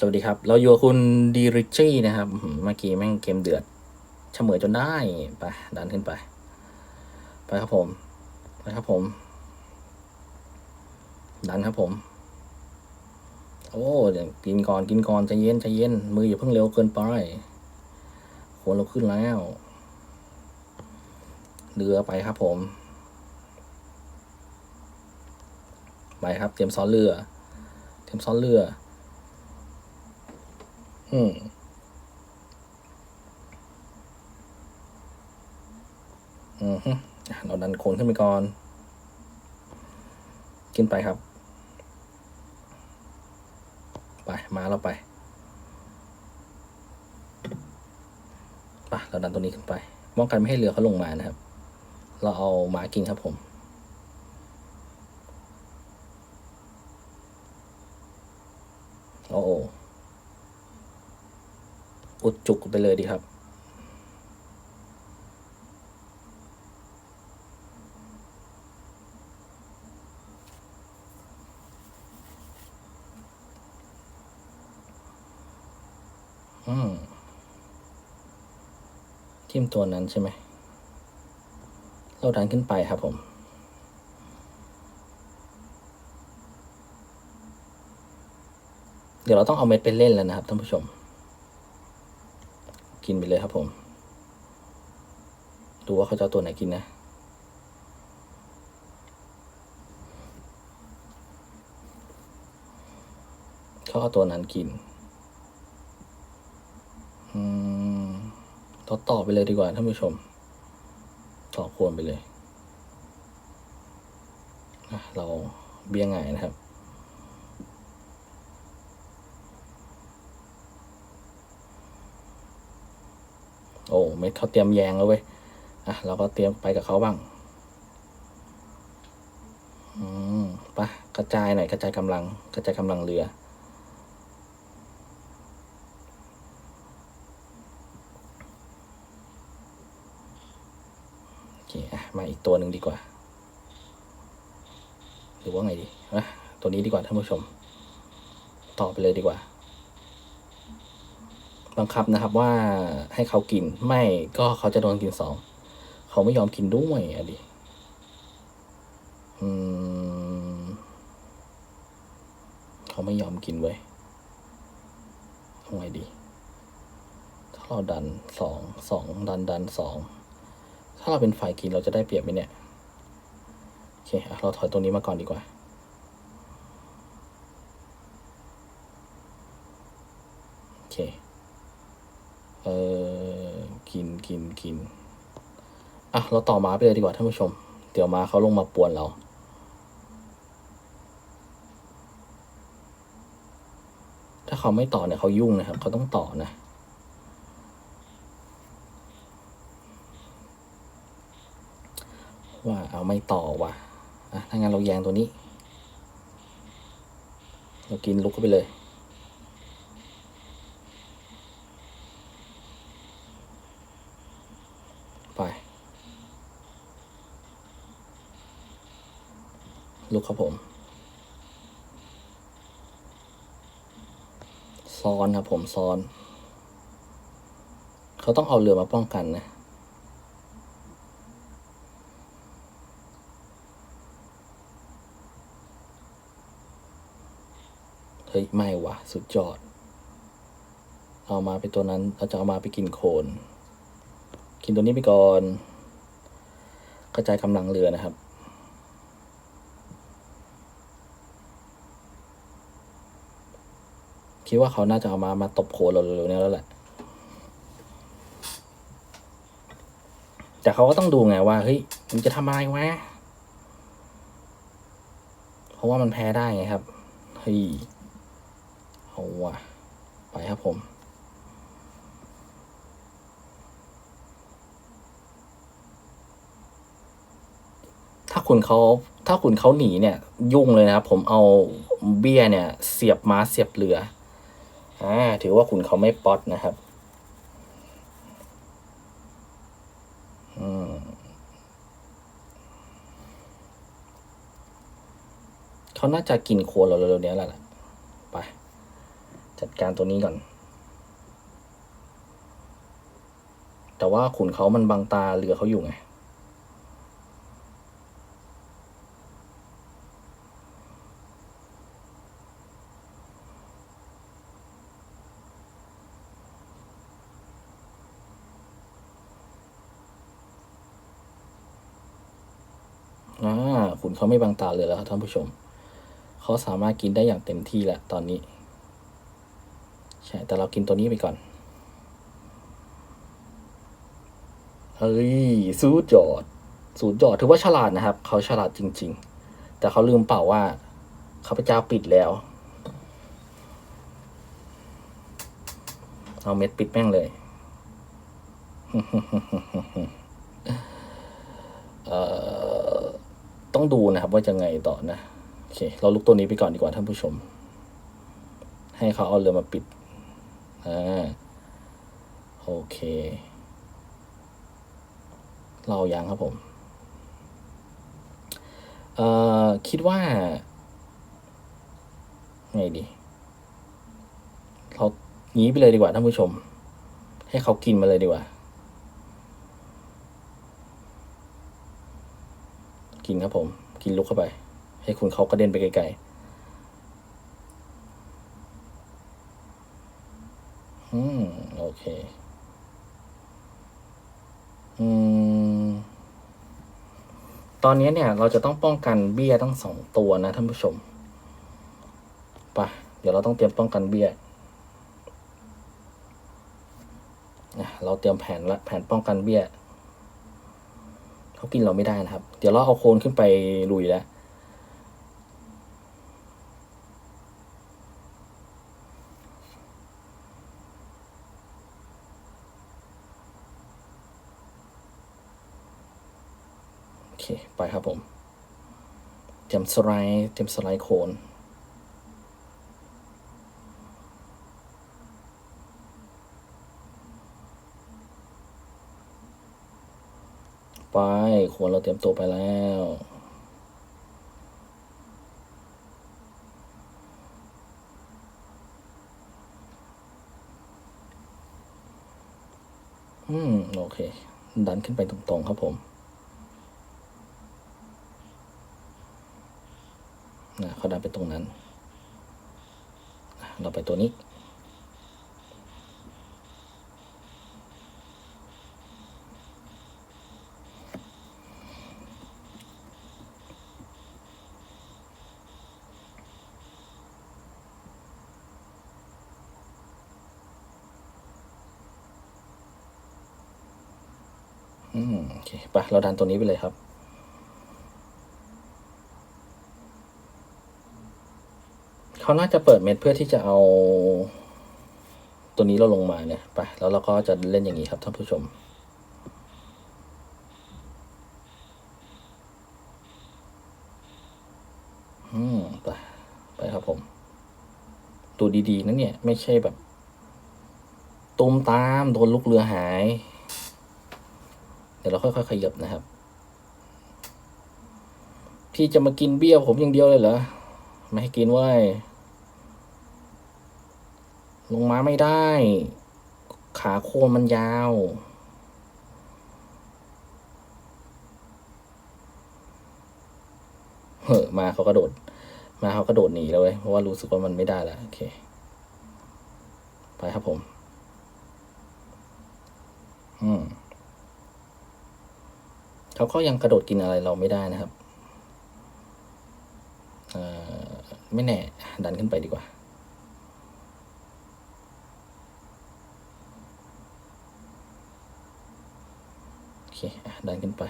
สวัสดีครับ เราอยู่กับคุณดีริชี่นะครับ เมื่อกี้แม่งเกมเดือดเฉมอจนได้ไปดันขึ้นไป ไปครับผม ไปครับผม ดันครับผม โอ้ยกินก่อนกินก่อนใจเย็นใจเย็น มืออย่าเพิ่งเร็วเกินไปโคนเราขึ้นแล้วเรือไปครับผม ไปครับ เตรียมซ้อนเรือ เตรียมซ้อนเรือ อืมอืมฮึเราดันโคนขึ้นไปก่อน ขึ้นไปครับ ไป มาเราไปไปเราดันตัวนี้ขึ้นไปป้องกันไม่ให้เรือเขาลงมานะครับ เราเอาหมากินครับผม โอ้โห อุดจุกไปเลยดีครับ อืมทิ่มตัวนั้นใช่ไหมเราดันขึ้นไปครับผมเดี๋ยวเราต้องเอาเม็ดไปเล่นแล้วนะครับท่านผู้ชม กินไปเลยครับผม ดูว่าเขาจะเอตัวไหนกินนะ เขาเอาตัวนั้นกิน อืมต่อต่อไปเลยดีกว่าท่านผู้ชม ต่อโคนไปเลย เราเบี้ยงไงายนะครับ โอ้เม็ดเขาเตรียมแยงแล้วเว้ยอะเราก็เตรียมไปกับเขาบ้างอืมไปะกระจายหน่อยกระจายกำลัง กระจายกำลังเรือ โอเคอะมาอีกตัวหนึ่งดีกว่า หรือว่าไงดีอะตัวนี้ดีกว่าท่านผู้ชม ต่อไปเลยดีกว่า บังคับนะครับว่าให้เขากินไม่ก็เขาจะโดนกินสองเขาไม่ยอมกินด้วยอะดิอืมเขาไม่ยอมกินเว้ยทำไงดี ถ้าเราดันสองสองดันดันสองถ้าเราเป็นฝ่ายกินเราจะได้เปรียบไหมเนี่ยโอเคเราถอยตรงนี้มาก่อนดีกว่า โอเค เออกินกินกินอะ เราต่อมาไปเลยดีกว่าท่านผู้ชม เดี๋ยวมาเขาลงมาป่วนเรา ถ้าเขาไม่ต่อเนี่ยเขายุ่งนะครับ เขาต้องต่อนะว่าเอาไม่ต่อว่ะอะถ้างั้นเราแยงตัวนี้ เรากินลุกเข้าไปเลย ไป ลุก ครับผมซ้อนครับผมซ้อน เขาต้องเอาเรือมาป้องกันนะเฮ้ยไม่ว่ะ สุดยอด เอามาเป็นตัวนั้นเราจะเอามาไปกินโคลนกินตัวนี้ไปก่อน กระจายกำลังเรือนะครับ คิดว่าเขาน่าจะเอามามาตบโคลนเราเร็วๆนี้แล้วแหละ แต่เขาก็ต้องดูไงว่าเฮ้ยมันจะทำอะไรวะเพราะว่ามันแพ้ได้ไงครับเฮ้ยเอาว่ะไปครับผมถ้าคุณเขาถ้าคุณเขาหนีเนี่ยยุ่งเลยนะครับ ผมเอาเบี้ยเนี่ย เสียบม้าเสียบเรือ อ่าถือว่าคุณเขาไม่ป๊อตนะครับอืมเขาน่าจะกินโคลนเราเร็วๆนี้แหละไปจัดการตัวนี้ก่อน แต่ว่าขุนเขามันบังตาเรือเขาอยู่ไง อ่าขุน เขาไม่บังตาเลยแล้วครับท่านผู้ชม เขาสามารถกินได้อย่างเต็มที่แล้วตอนนี้ ใช่ แต่เรากินตัวนี้ไปก่อน เฮ้ยสูดยอดสูดยอดถือว่าฉลาดนะครับ เขาฉลาดจริง ๆ แต่เขาลืมเปล่าว่าข้าพเจ้าปิดแล้ว เอาเม็ดปิดแม่งเลยเอ่อ ต้องดูนะครับว่าจะไงต่อนะโอเคเราลุกตัวนี้ไปก่อนดีกว่าท่านผู้ชม ให้เขาเอาเรือมาปิดอ่าโอเค เรายังครับผมเอ่อคิดว่า ไงดี เรางี้ไปเลยดีกว่าท่านผู้ชม ให้เขากินมาเลยดีกว่า กินครับผม กินลุกเข้าไป ให้คุณเขากระเด็นไปไกลๆ อืม โอเค อืม ตอนนี้เนี่ย เราจะต้องป้องกันเบี้ยทั้งสองตัวนะท่านผู้ชมปะเดี๋ยวเราต้องเตรียมป้องกันเบี้ยเราเตรียมแผนละแผนป้องกันเบี้ย เขากินเราไม่ได้นะครับ เดี๋ยวเราเอาโคนขึ้นไปลุยแล้วโอเค ไปครับผมเตรียมสไลด์เตรียมสไลด์โคน ไปโคนเราเตรียมตัวไปแล้วอืม โอเค ดันขึ้นไปตรงๆครับผมนะเขาดันไปตรงนั้น เราไปตัวนี้ เคไปเราดันตัวนี้ไปเลยครับ เขาน่าจะเปิดเม็ดเพื่อที่จะเอาตัวนี้เราลงมาเนี่ยไปแล้วเราก็จะเล่นอย่างนี้ครับท่านผู้ชมอืมไปไปครับผมดูดีๆนะเนี่ย ไม่ใช่แบบ ตุ้มตาม โดนลูกเรือหาย เดี๋ยวเราค่อยๆขยับนะครับ พี่จะมากินเบี้ยวผมอย่างเดียวเลยเหรอ ไม่ให้กินเว้ย ลงมาไม่ได้ ขาโคนมันยาวเฮ้อมาเขากระโดด มาเขากระโดดหนีแล้วเว้ย เพราะว่ารู้สึกว่ามันไม่ได้แล้วโอเค ไปครับผม อืม เขาก็ยังกระโดดกินอะไรเราไม่ได้นะครับอ่อไม่แน่ ดันขึ้นไปดีกว่า โอเค ดันขึ้นไป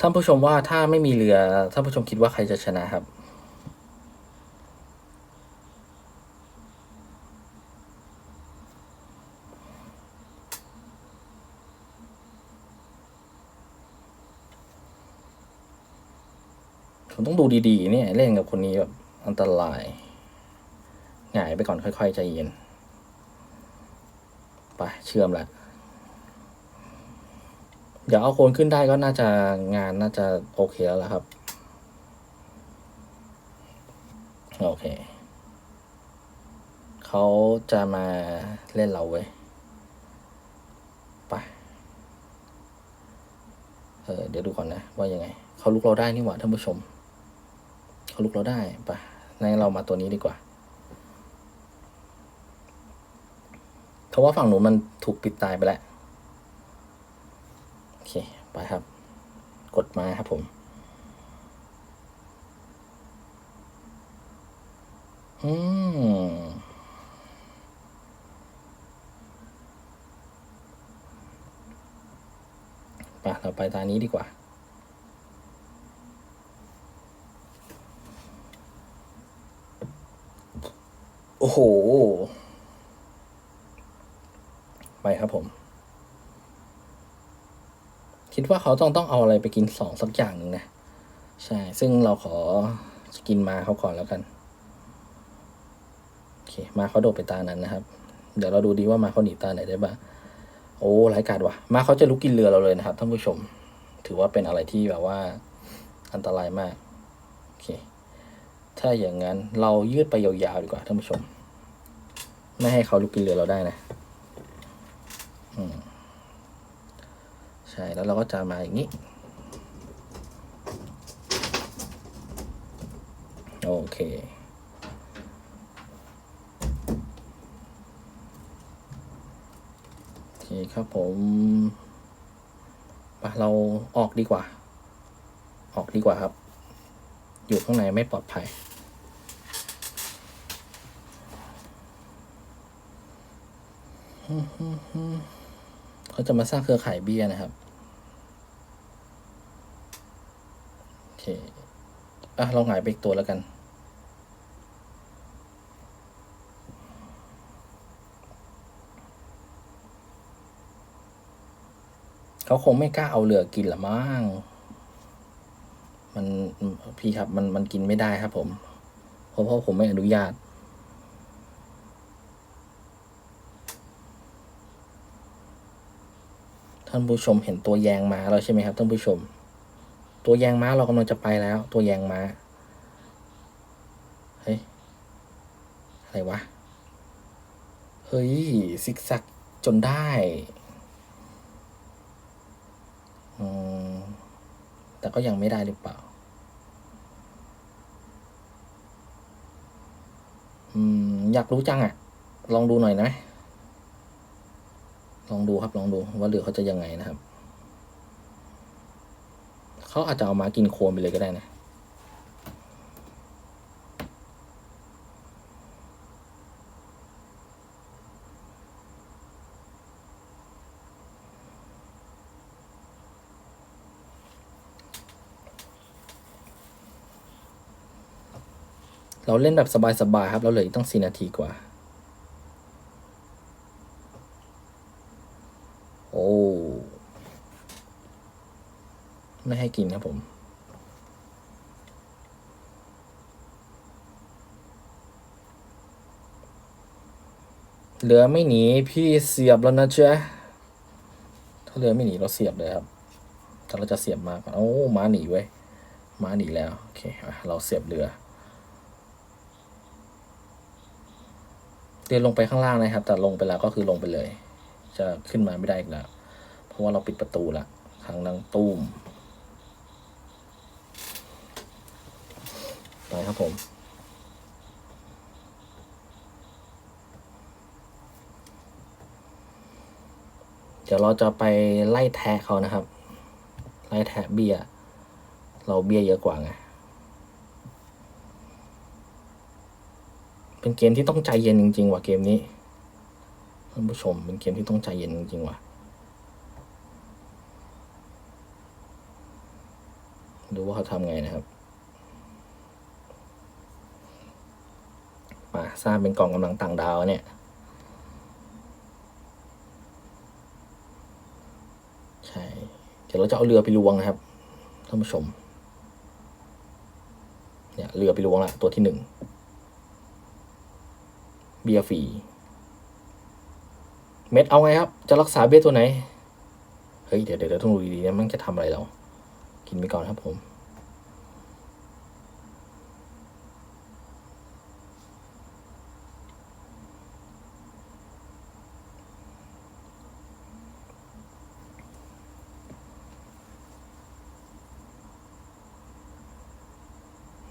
ท่านผู้ชมว่าถ้าไม่มีเรือ ท่านผู้ชมคิดว่าใครจะชนะครับ ดูดีๆ เนี่ย เล่นกับคนนี้แบบอันตรายหงายไปก่อนค่อยๆใจเย็น ไปเชื่อมแล้วเดี๋ยวเอาโคนขึ้นได้ก็น่าจะงานน่าจะโอเคแล้วละครับ โอเค เขาจะมาเล่นเราเว้ยไปเออเดี๋ยวดูก่อนนะ ว่ายังไง เขาลุกเราได้นี่หว่าท่านผู้ชม เขาลุกเราได้ไปงั้นเรามาตัวนี้ดีกว่าเพราะว่าฝั่งหนูมันถูกปิดตายไปแล้ว โอเค ไปครับ กดมาครับผม อืมไปเราไปตานี้ดีกว่า อ้โห ไปครับผม คิดว่าเขาต้องต้องเอาอะไรไปกินสองสักอย่างหนึ่งนะ ใช่ ซึ่งเราขอกินมาเขาก่อนแล้วกัน โอเค มาเขาโดดไปตานั้นนะครับ เดี๋ยวเราดูดีว่ามาเขาหนีตาไหนได้บ้าง โอ้ร้ายกาจว่ะ มาเขาจะลุกกินเรือเราเลยนะครับท่านผู้ชม ถือว่าเป็นอะไรที่แบบว่า อันตรายมาก โอเคถ้าอย่างนั้นเรายืดไปยาวๆดีกว่าท่านผู้ชม ไม่ให้เขาลุกกินเรือเราได้นะใช่แล้วเราก็จะมาอย่างนี้ โอเค โอเคครับผมปเราออกดีกว่า ออกดีกว่าครับ อยู่ข้างในไม่ปลอดภัย เขาจะมาสร้างเครือข่ายเบี้ยนะครับ โอเค อะ เราหายไปอีกตัวแล้วกัน เขาคงไม่กล้าเอาเหลือกินละมั้ง มันพี่ครับ มันมันกินไม่ได้ครับผม เพราะเพราะผมไม่อนุญาต ท่านผู้ชมเห็นตัวแยงม้าแล้วใช่ไหมครับท่านผู้ชม ตัวแยงม้าเรากำลังจะไปแล้ว ตัวแยงม้าเฮ้ยอะไรวะเฮ้ยซิกแซกจนได้อแต่ก็ยังไม่ได้หรือเปล่า อืม อยากรู้จังอะ่ะ ลองดูหน่อยนะ ลองดูครับลองดูว่าเหลือเขาจะยังไงนะครับ เขาอาจจะเอามากินโคลนไปเลยก็ได้นะเราเล่นแบบสบายๆครับ เราเหลืออีกตั้งสี่นาทีกว่า โอ้ ไม่ให้ กินครับผม เหลือไม่หนีพี่เสียบแล้วนะเจ๊ะถ้าเหลือไม่หนีเราเสียบเลยครับถ้าเราจะเสียบมากโอ้ม้าหนีเว้ยม้าหนีแล้วโอเคเราเสียบเรือเดินลงไปข้างล่างนะครับ แต่ลงไปแล้วก็คือลงไปเลย จะขึ้นมาไม่ได้อีกแล้ว เพราะว่าเราปิดประตูละทางนังตูม ไปครับผมเดี๋ยวเราจะไปไล่แทะเขานะครับ ไล่แทะเบียเราเบียเยอะกว่าไง เป็นเกมที่ต้องใจเย็นจริง ๆ ว่ะเกมนี้ท่านผู้ชมเป็นเกมที่ต้องใจเย็นจริง ๆ ว่ะ ดูว่าเขาทำไงนะครับ มา สร้างเป็นกล่องกำลังต่างดาวเนี่ย ใช่ เดี๋ยวเราจะเอาเรือไปลวงนะครับท่านผู้ชม เนี่ยเรือไปลวงละตัวที่หนึ่งเบียร์ฟีเม็ดเอาไงครับ จะรักษาเบียตัวไหน เฮ้ยเดี๋ยวเดี๋ยวเดี๋ยวต้องดูดีๆนะมันจะทำอะไรเรา กินไปก่อนครับผม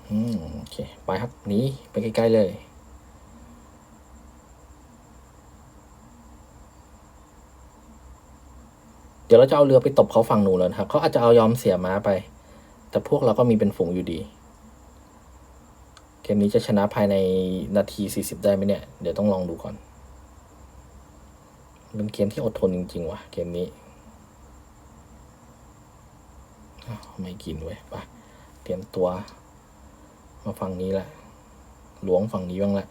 อืม โอเค ไปครับหนีไปใกล้ๆเลยเดี๋ยวเราจะเอาเรือไปตบเขาฝั่งหนูนแล้วครับเขาอาจจะเอายอมเสียม้าไป แต่พวกเราก็มีเป็นฝูงอยู่ดี เกมนี้จะชนะภายในนาทีสี่สิบได้ไหมเนี่ย เดี๋ยวต้องลองดูก่อน เป็นเกมที่อดทนจริง ๆ ว่ะ เกมนี้ไม่กินเว้ยไปเตรียมตัว มาฝั่งนี้แหละหลวงฝั่งนี้บ้างแหละ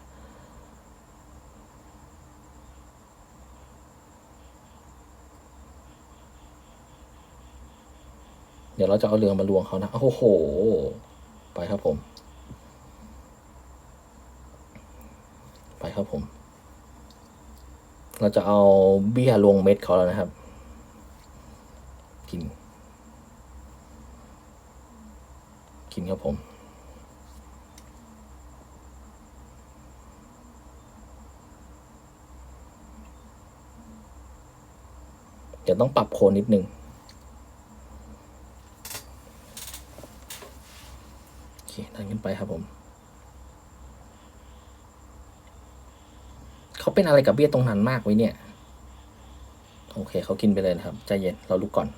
เดี๋ยวเราจะเอาเรือมาลวงเขานะ โอ้โห ไปครับผม ไปครับผม เราจะเอาเบี้ยลวงเม็ดเขาแล้วนะครับ กิน กินครับผม เดี๋ยวต้องปรับโคนนิดนึงโอเคดันขึ้นไปครับผม เขาเป็นอะไรกับเบี้ยตรงนั้นมากไว้เนี่ย โอเคเขากินไปเลยนะครับ ใจเย็นเราลุกก่อน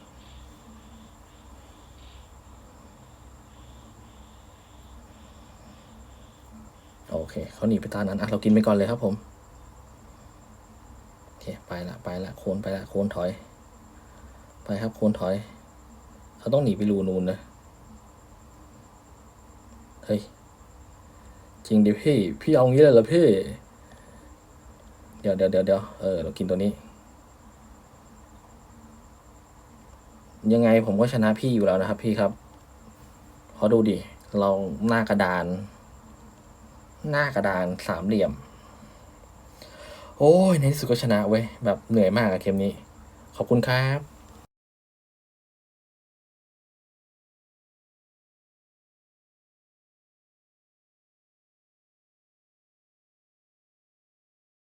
โอเคเขาหนีไปตานั้นอะเรากินไปก่อนเลยครับผม โอเค ไปละ ไปละ โคนไปละ โคนถอย ไปครับโคนถอย เขาต้องหนีไปรูนูนนะเฮ้ยจริงดิพี่ พี่เอางี้เลยเหรอพี่ เดี๋ยวเดี๋ยวเดี๋ยวเดี๋ยวเออเรากินตัวนี้ ยังไงผมก็ชนะพี่อยู่แล้วนะครับ พี่ครับขอดูดิ เราหน้ากระดาน หน้ากระดานสามเหลี่ยม โอ้ยในที่สุดก็ชนะเว้ย แบบเหนื่อยมากอะเกมนี้ ขอบคุณครับ